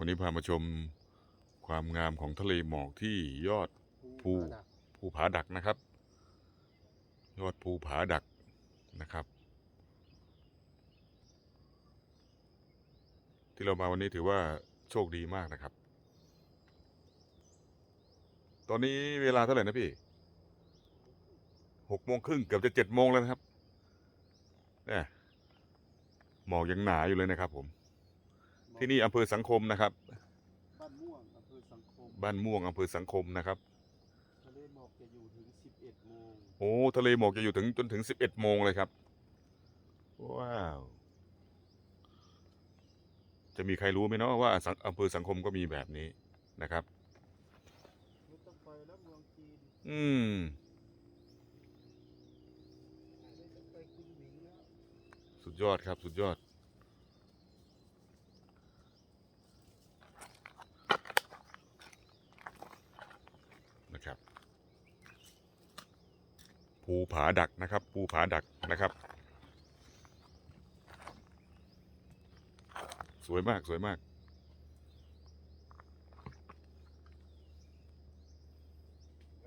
วันนี้พามาชมความงามของทะเลหมอกที่ยอดภูภูผาดักนะครับ ยอดภูผาดักนะครับ ที่เรามาวันนี้ถือว่าโชคดีมากนะครับ ตอนนี้เวลาเท่าไหร่นะพี่หกโมงครึ่งเกือบจะเจ็ดโมงแล้วนะครับเนี่ยหมอกยังหนาอยู่เลยนะครับผม ที่นี่อำเภอสังคมนะครับ บ้านม่วงอำเภอสังคมบ้านม่วงอำเภอสังคมนะครับ ทะเลหมอกจะอยู่ถึง 11โมงโอ้ทะเลหมอกจะอยู่ถึงจนถึงสิบเอ็ดโมงเลยครับว้าว จะมีใครรู้ไหมเนาะว่าสังอำเภอสังคมก็มีแบบนี้นะครับ ไม่ต้องไปแล้วเมืองจีนอืม ไม่ต้องไปคุณหมิงแล้วสุดยอดครับ สุดยอด นะครับ ภูผาดักนะครับ ภูผาดักนะครับ สวยมากสวยมาก